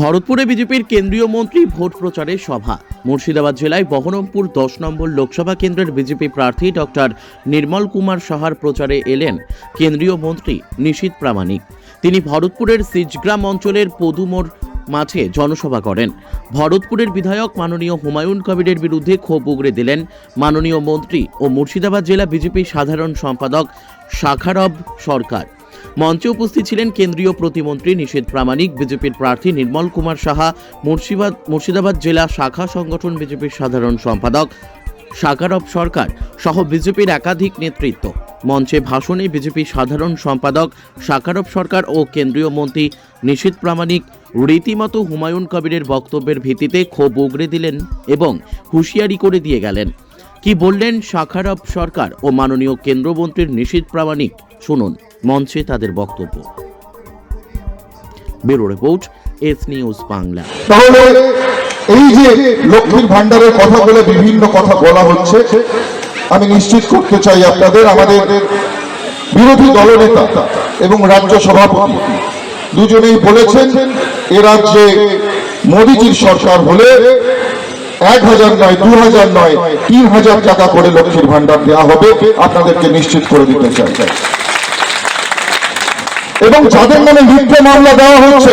ভরতপুরে বিজেপির কেন্দ্রীয় মন্ত্রী ভোট প্রচারে সভা। মুর্শিদাবাদ জেলায় বহরমপুর দশ নম্বর লোকসভা কেন্দ্রের বিজেপি প্রার্থী ডক্টর নির্মল কুমার সাহার প্রচারে এলেন কেন্দ্রীয় মন্ত্রী নিশীত প্রামাণিক। তিনি ভরতপুরের সিজগ্রাম অঞ্চলের পদুমোর মাঠে জনসভা করেন। ভরতপুরের বিধায়ক মাননীয় হুমায়ুন কবিরের বিরুদ্ধে ক্ষোভ উগড়ে দিলেন মাননীয় মন্ত্রী ও মুর্শিদাবাদ জেলা বিজেপি সাধারণ সম্পাদক শাখারব সরকার। মঞ্চে উপস্থিত ছিলেন কেন্দ্রীয় প্রতিমন্ত্রী নিষেধ প্রামাণিক, বিজেপির প্রার্থী নির্মল কুমার সাহা মুর্শিদাবাদ মুর্শিদাবাদ জেলা শাখা সংগঠন বিজেপির সাধারণ সম্পাদক সাকারব সরকার সহ বিজেপির একাধিক নেতৃত্ব। মঞ্চে ভাষণে বিজেপি সাধারণ সম্পাদক সাকারব সরকার ও কেন্দ্রীয় মন্ত্রী নিশীত প্রামাণিক রীতিমতো হুমায়ুন কবিরের বক্তব্যের ভিত্তিতে ক্ষোভ উগড়ে দিলেন এবং হুঁশিয়ারি করে দিয়ে গেলেন। কি বললেন শাখারব সরকার ও মাননীয় কেন্দ্রমন্ত্রীর নিশীত প্রামাণিক? শুনুন, মঞ্চে তাদের বক্তব্য। Bureau report, S news Bangla. তাহলে এই যে লক্ষ্মীর ভান্ডারের কথা বলে বিভিন্ন কথা বলা হচ্ছে, আমি নিশ্চিত করতে চাই আপনাদের, আমাদের বিরোধী দলনেতা এবং রাজ্য সভাপতি দুজনেই বলেছেন, এ রাজ্যে মোদীজির সরকার হলে এক হাজার নয়, দু হাজার নয়, তিন হাজার টাকা করে লক্ষ্মীর ভান্ডার দেওয়া হবে। আপনাদেরকে নিশ্চিত করে দিতে চাই। এবং যাদের নামে মিথ্যে মামলা দেওয়া হচ্ছে,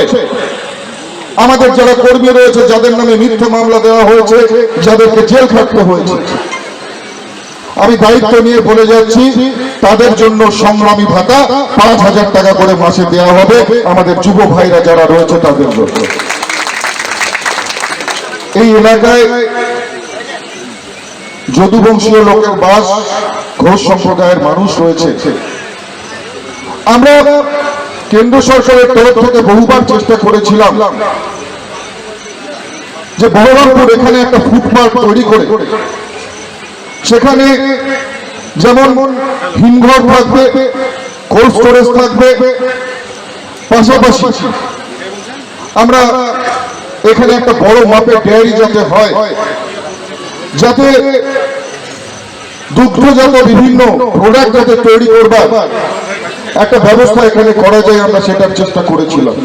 আমাদের যারা কর্মী রয়েছে, যাদের নামে মিথ্যে মামলা দেওয়া হয়েছে, যাদেরকে জেল খাটতে হয়েছে, আমি দায়িত্ব নিয়ে বলে যাচ্ছি, তাদের জন্য সংগ্রামী ভাতা পাঁচ হাজার টাকা করে মাসে দেওয়া হবে। আমাদের যুব ভাইরা যারা রয়েছে, তাদের জন্য। এই এলাকায় যদুবংশীয় লোকের বাস, ঘোষ সম্প্রদায়ের মানুষ রয়েছে। আমরা কেন্দ্র সরকারের তরফ থেকে বহুবার চেষ্টা করেছিলাম যে বহরমপুর এখানে একটা ফুটপাথ তৈরি করে। সেখানে যেমন হিমঘর থাকবে, কোল্ড স্টোরেজ থাকবে, পাশাপাশি আমরা এখানে একটা বড় মাপের ডেয়ারি যাতে হয়, যাতে দুগ্ধজাত বিভিন্ন প্রোডাক্ট যাতে তৈরি করবার একটা ব্যবস্থা এখানে করা যায় আমরা সেটার চেষ্টা করেছিলাম।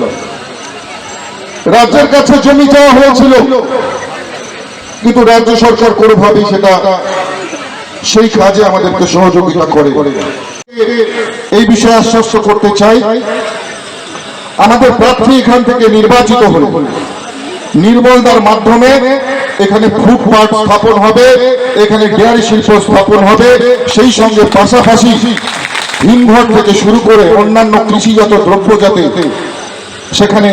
রাজ্যের কাছে জমি চাওয়া হয়েছিল, কিন্তু রাজ্য সরকার কোনোভাবেই সেটা সেই কাজে আমাদেরকে সহযোগিতা করে। এই বিষয়ে আশ্বস্ত করতে চাই, আমাদের প্রার্থী এখান থেকে নির্বাচিত হল। নির্মলদার মাধ্যমে এখানে ফুটপাথ স্থাপন হবে, এখানে ডেয়ারি শিল্প স্থাপন হবে, সেই সঙ্গে পাশাপাশি হিমঘর থেকে শুরু করে অন্যান্য কৃষিজাত দ্রব্য যাতে সেখানে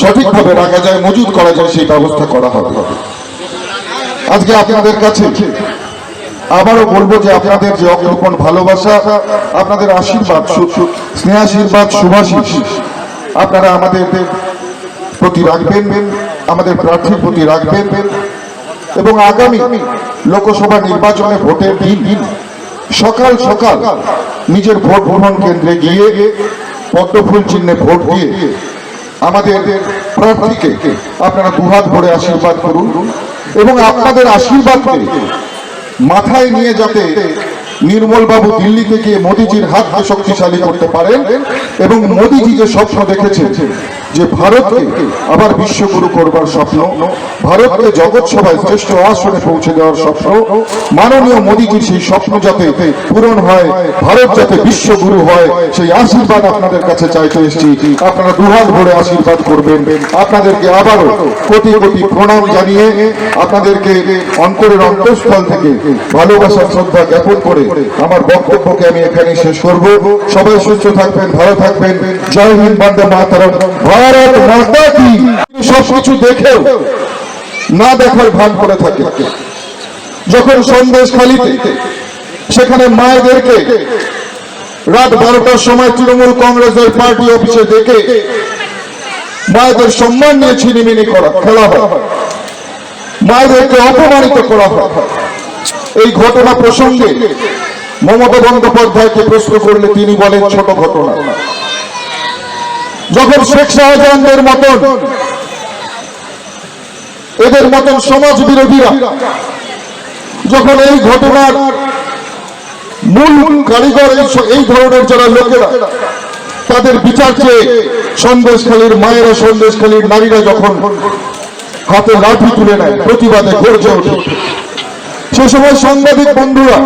সঠিকভাবে রাখা যায়, মজুত করা যায়, সেই ব্যবস্থা করা হবে। আজকে আপনাদের কাছে আবারও বলব যে আপনাদের যে অকৃপণ ভালোবাসা, আপনাদের আশীর্বাদ স্নেহাশীর্বাদ শুভাশিস আপনারা আমাদের প্রতি রাখবেন, আমাদের প্রার্থীর প্রতি রাখবেন, এবং আগামী লোকসভা নির্বাচনে ভোটের দিন সকাল সকাল নিজের ভোট গ্রহণ কেন্দ্রে গিয়ে পদ্মফুল চিহ্নে ভোট দিয়ে আমাদের প্রার্থীকে আপনারা দুহাত ভরে আশীর্বাদ করুন, এবং আপনাদের আশীর্বাদকে মাথায় নিয়ে যাতে নির্মল বাবু দিল্লি থেকে মোদিজির হাতকে শক্তিশালী করতে পারেন এবং মোদিজি যে স্বপ্ন দেখেছেন যে ভারতকে আবার বিশ্বগুরু করবার স্বপ্ন, ভারতকে জগৎ সভায় শ্রেষ্ঠ আসনে পৌঁছে দেওয়ার স্বপ্ন, মাননীয় মোদিজির সেই স্বপ্ন যাতে পূরণ হয়, ভারত যাতে বিশ্বগুরু হয়, সেই আশীর্বাদ আপনাদের কাছে চাইতে এসেছি। আপনারা দুহাত ভরে আশীর্বাদ করবেন। আপনাদেরকে আবারও কোটি কোটি প্রণাম জানিয়ে আপনাদেরকে অন্তরের অন্তঃস্থল থেকে ভালোবাসা শ্রদ্ধা জ্ঞাপন করে আমার বক্তব্যকে আমি এখানে শেষ করব। সবাই সুস্থ থাকবেন, ভালো থাকবেন। জয় হিন্দ, বন্দে মাতারম। ভারত মাতা কি? সবকিছু দেখেও না দেখার ভান করে থাকে। যখন সন্দেশ খালিতে, সেখানে মায়েদেরকে রাত বারোটার সময় তৃণমূল কংগ্রেসের পার্টি অফিসে ডেকে মায়েদের সম্মান নিয়ে ছিনিমিনি করা, খেলা হয়। মায়েদেরকে অপমানিত করা হয়। এই ঘটনা প্রসঙ্গে মমতা বন্দ্যোপাধ্যায়কে প্রশ্ন করলে তিনি বলেন, ছোট ঘটনা। যখন শেখ শাহজাহানদের মতন, এদের মতন সমাজ বিরোধীরা যখন এই ঘটনার মূল কারিগর এই ধরনের যারা লোকেরা, তাদের বিচার চেয়ে সন্দেশখালীর মায়েরা সন্দেশখালীর নারীরা যখন হাতে লাঠি তুলে নেয়, প্রতিবাদে গর্জে ওঠে। সে সময় সাংবাদিক বন্ধুরা,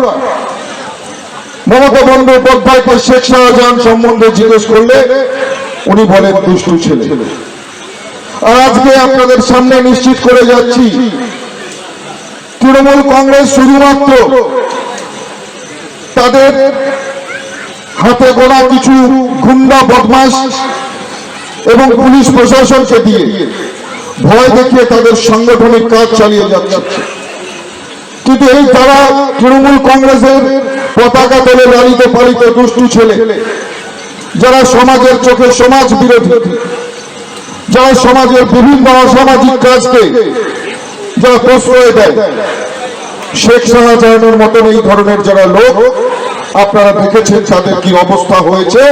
মমতা বন্দ্যোপাধ্যায়কে শেখ শাহজাহান সম্বন্ধে জিজ্ঞেস করলে উনি বলেন, দুষ্টু ছেলে। আর আজকে আপনাদের সামনে নিশ্চিত করে যাচ্ছি, তৃণমূল কংগ্রেস শুধুমাত্র তাদের হাতে গোড়া কিছু গুন্ডা বদমাস এবং পুলিশ প্রশাসনকে দিয়ে ভয় দেখিয়ে তাদের সাংগঠনিক কাজ চালিয়ে যাচ্ছে। কিন্তু এই তারা তৃণমূল কংগ্রেসের পতাকা তোলে লালিত পালিত দুষ্টু ছেলে। যারা সমাজের চোখে সমাজ বিরোধী, যারা সমাজের বিভিন্ন অসামাজিক কাজকে যারা প্রশ্রয় দেয়, শেখ শাহজাহানের মতন এই ধরনের যারা লোক, আপনারা দেখেছেন তাদের কি অবস্থা হয়েছে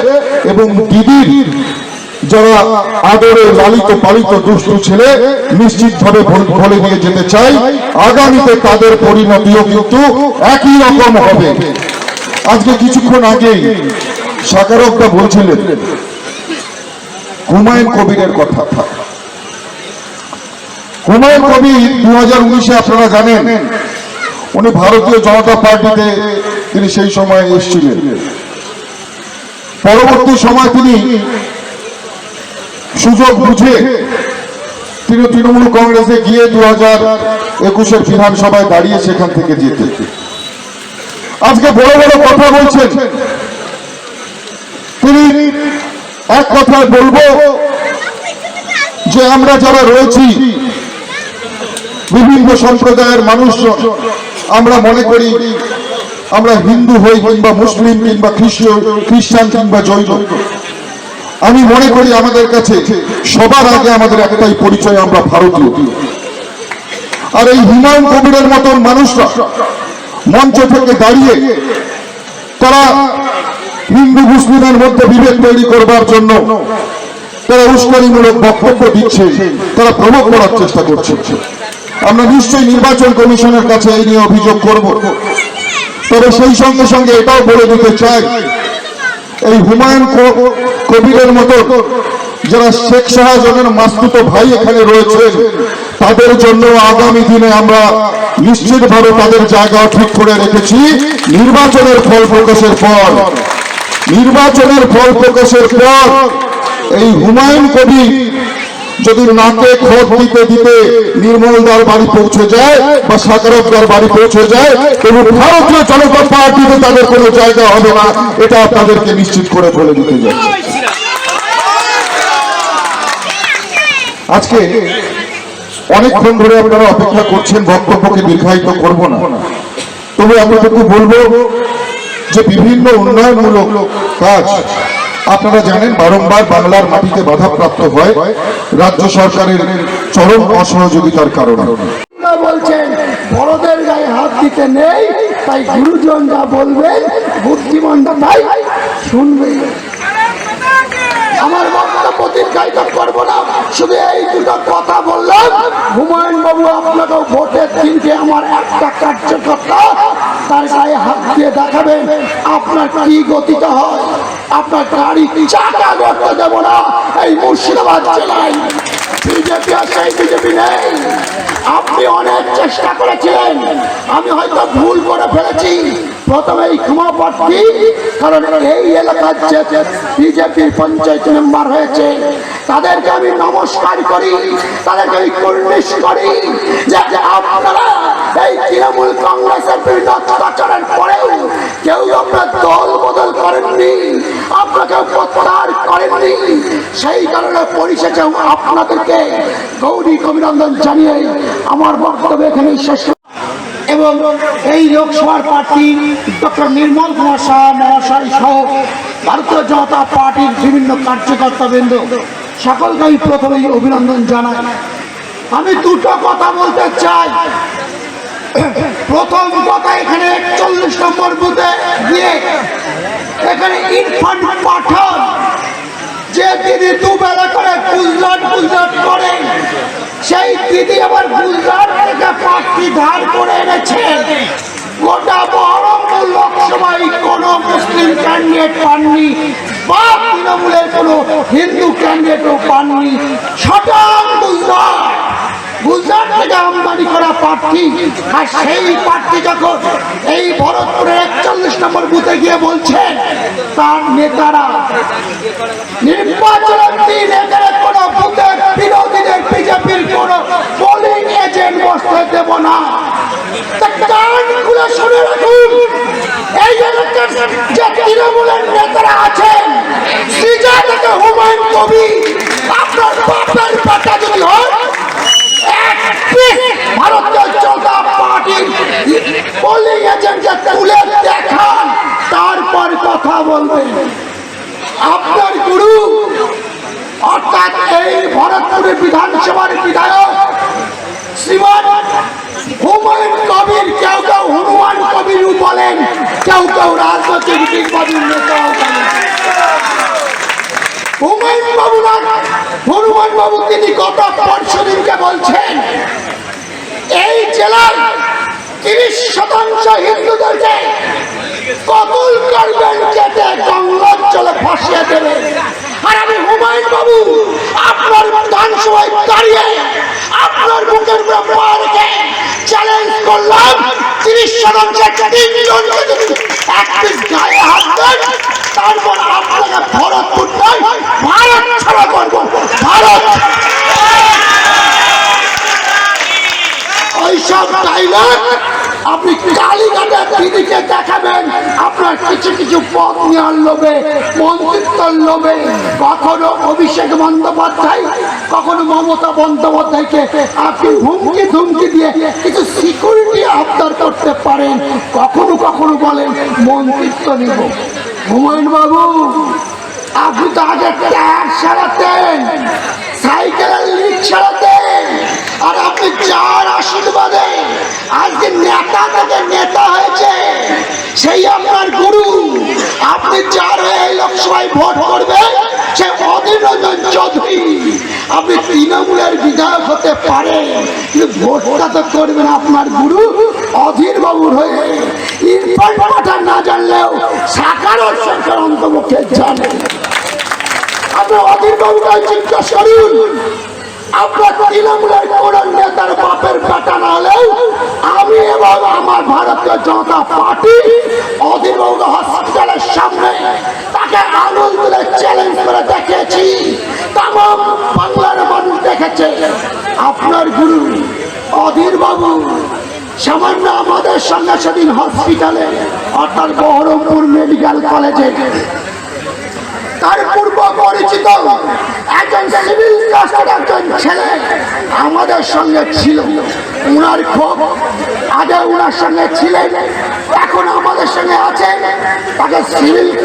এবং দিদির যারা আদরে লালিত পালিত দুষ্টু ছেলে নিশ্চিতভাবে বলে দিয়ে যেতে চাই, আগামীতে তাদের পরিণতিও কিন্তু একই রকম হবে। আজকে কিছুক্ষণ আগেই সাকারকদা বলছিলেন, হুমায়ুন কবিরের কথা। হুমায়ুন কবির দু হাজার উনিশে আপনারা জানেন, উনি ভারতীয় জনতা পার্টিতে তিনি সেই সময় এসেছিলেন। পরবর্তী সময় তিনি সুযোগ বুঝে তিনি তৃণমূল কংগ্রেসে গিয়ে দু হাজার একুশের বিধানসভায় দাঁড়িয়ে সেখান থেকে যেতে। আজকে বড় বড় কথা বলছেন। তিনি এক কথায় বলব যে আমরা যারা রয়েছি, বিভিন্ন সম্প্রদায়ের মানুষজন, আমরা মনে করি আমরা হিন্দু হই কিংবা মুসলিম কিংবা খ্রিস্ট খ্রিস্টান কিংবা জৈন। আমি মনে করি আমাদের কাছে সবার আগে আমাদের একটাই পরিচয়, আমরা ভারতীয়। আর এই হুমায়ুন কবিরের মতন মানুষরা মঞ্চ থেকে দাঁড়িয়ে তারা হিন্দু, মুসলিমের মধ্যে বিভেদ তৈরি করবার জন্য তারা উস্কানিমূলক বক্তব্য দিচ্ছে, তারা প্রভাব করার চেষ্টা করছে। আমরা নিশ্চয়ই নির্বাচন কমিশনের কাছে এই নিয়ে অভিযোগ করব। তবে সেই সঙ্গে সঙ্গে এটাও বলে দিতে চাই এই হুমায়ুন কবিরের মতো যারা শেখ শাহজাহানের মাস্তুত ভাই এখানে রয়েছেন তাদের জন্য আগামী দিনে আমরা নিশ্চিতভাবে তাদের জায়গা ঠিক করে রেখেছি। নির্বাচনের ফল প্রকাশের পর, নির্বাচনের ফল প্রকাশের পর এই হুমায়ুন কবি যদি নাকে খোঁজ দিতে দিতে নির্মল নির্মলদার বাড়ি পৌঁছে যায় বা সাকারকদার বাড়ি পৌঁছে যায়, তবু ভারতীয় জনতা পার্টিতে তাদের কোনো জায়গা হবে না। এটা আপনাদেরকে নিশ্চিত করে বলে দিতে যাচ্ছে আজকে অনেকক্ষণ ধরে আপনারা অপেক্ষা করছেন, বক্তব্যকে দীর্ঘায়িত করব না। তবে আমি বলব যে বিভিন্ন উন্নয়নমূলক কাজ আপনারা জানেন বারংবার বাংলার মাটিতে বাধাপ্রাপ্ত হয় রাজ্য সরকারের চরম অসহযোগিতার কারণে। বলছেন, বড়দের গায়ে হাত দিতে নেই, তাই গুরুজন যা তাই শুনবে আমার বক্তব্য করব না, শুধু এই দুটো কথা বললাম। হুমায়ুন বাবু আপনাকে ভোটের দিনকে আমার একটা কার্যকর্তা তার গায়ে হাত দিয়ে দেখাবেন, আপনার কি গতিতে হয়? আপনার গাড়ি চাকা করতে দেবো না। এই মুর্শিদাবাদ জেলায় বিজেপি আর সেই বিজেপি নেই। আপনি অনেক চেষ্টা করেছিলেন। আমি হয়তো ভুল করে ফেলেছি। প্রথমে এই ক্ষমা প্রার্থী, কারণ এই এলাকার যে বিজেপির পঞ্চায়েত মেম্বার হয়েছে, তাদেরকে আমি নমস্কার করি, তাদেরকে আমি কর্নিশ করি যে আপনারা এই তৃণমূল কংগ্রেসের বিভিন্ন অত্যাচারের পরেও কেউ আপনার দল বদল করেননি। আপনাকে প্রত্যাহার করেননি সেই কারণে পরিশেষে আপনাদেরকে গৌরী অভিনন্দন জানিয়ে আমার বক্তব্য এখানেই শেষ এবং এই লোকসভার প্রার্থী ডক্টর নির্মল কুমার শাহ মহাশয় সহ ভারতীয় জনতা পার্টির বিভিন্ন কার্যকর্তা বৃন্দ সকলকে আমি প্রথমেই অভিনন্দন জানাই। আমি দুটো কথা বলতে চাই। প্রথম কথা এখানে একচল্লিশ নম্বর বুথে গিয়ে এখানে ইরফান পাঠান, যে দিদি দুবেলা করে গুজরাট গুজরাট করে, সেই দিদি আবার গুজরাট থেকে ধার করে এনেছে গোটা বহরমপুর লোকসভায় কোনো মুসলিম ক্যান্ডিডেট পাননি, বা তৃণমূলের কোনো হিন্দু ক্যান্ডিডেটও পাননি। সটান গুজরাট। প্রার্থী আর সেই প্রার্থী যখন এই ভরতপুরের একচল্লিশ নম্বর বুথে গিয়ে বলছেন তার নেতারা, নির্বাচনের দিন এখানে কোনো বুথে বিরোধীদের বিজেপির কোনো পোলিং এজেন্ট বসতে দেব না। তৃণমূলের নেতারা আছেন থেকে হুমায়ুন কবি, আপনার বাপের পাটা যদি হয় এক পিস ভারতীয় জনতা পার্টির পোলিং এজেন্টকে তুলে দেখান, তারপর কথা বলবেন আপনার গুরু, অর্থাৎ এই ভরতপুরের বিধানসভার বিধায়ক শ্রীমান হুমায়ুন কবির, কেউ কেউ হনুমান কবির বলেন, কেউ কেউ রাজনৈতিক বাদীর নেতাও বলেন। হুমায়ুন বাবু না, হনুমান বাবু তিনি গত পরশুদিনকে বলছেন, এই জেলার তিরিশ শতাংশ হিন্দুদেরকে কবুল করবেন যেতে গঙ্গার জলে ফাঁসিয়ে দেবে। আর আমি হুমায়ুন বাবু, আপনার বিধানসভায় দাঁড়িয়ে আপনার বুকের পা চ্যালেঞ্জ করলাম। তিরিশ শতাংশ তিনজনকে যদি গায়ে হাত দেন, তারপর আপনাকে ভরতপুর নয় ভারত ছাড়া করব। ভারত! ওইসব আপনি কালীঘাটের দিদিকে দেখাবেন। আপনার কিছু কিছু পদ নেওয়ার লোভে, মন্ত্রিত্বর লোভে, কখনো অভিষেক বন্দ্যোপাধ্যায়, কখনো মমতা বন্দ্যোপাধ্যায়কে আপনি হুমকি ধুমকি দিয়ে কিছু সিকিউরিটি আবদার করতে পারেন, কখনো কখনো বলেন, মন্ত্রিত্ব নিব। হুমায়ুন বাবু আপনি তো আগে ট্যাগ সারাতেন, সাইকেলের লিক সারাতেন। আর আপনি যার আশীর্বাদে আজকে নেতা থেকে নেতা হয়েছে, সেই আপনার গুরু। আপনি যার হয়ে লোকসভায় ভোট করবেন, সে অধীর রঞ্জন চৌধুরী। আপনি তৃণমূলের বিধায়ক হতে পারেন, কিন্তু ভোটটা তো করবেন আপনার গুরু অধীর বাবুর হয়ে। ইরফান পাঠান না জানলেও সাকারর সরকার অন্তপক্ষে জানেন আপনি অধীর বাবুকে জিজ্ঞাসা করুন না আমি আমার জনতা পার্টি হসপিটালের সামনে তাকে চ্যালেঞ্জ করে দেখিয়েছি। বাংলার মানুষ আপনার গুরু অধীর বাবু সামান্য আমাদের সঙ্গে সেদিন হসপিটালে, অর্থাৎ বহরমপুর মেডিকেল কলেজে তার পূর্ব পরিচিত একজন সিভিল কাস্টের একজন ছেলে আমাদের সঙ্গে ছিল। উনার ক্ষোভ আগে উনার সঙ্গে ছিলেন।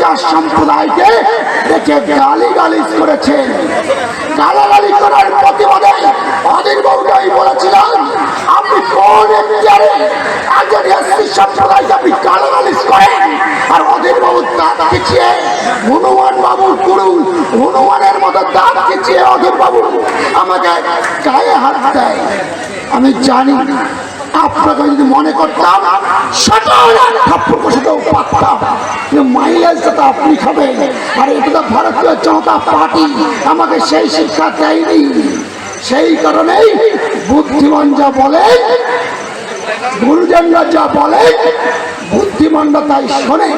কাস্ট সম্প্রদায়কে দেখে গালি গালিজ করেছেন গালাগালি করার প্রতিবাদে বাবুকে আমি বলেছিলাম, আপনি কোন এখতিয়ারে একজন এসসি আপনি গালাগালিজ করেন? আর অধীর বাবু দাঁত খিচিয়ে, হনুমান বাবুর গুরু হনুমানের মতো দাঁত খিচিয়ে অধীর বাবু আমাকে গায়ে হাত দেয়। আমি জানি, আপনাকে যদি মনে করতাম জনতা পার্টি। আমাকে সেই শিক্ষা সেই কারণেই বুদ্ধিমান যা বলে গুরুজনরা যা বলে বুদ্ধিমানরা তাই শোনে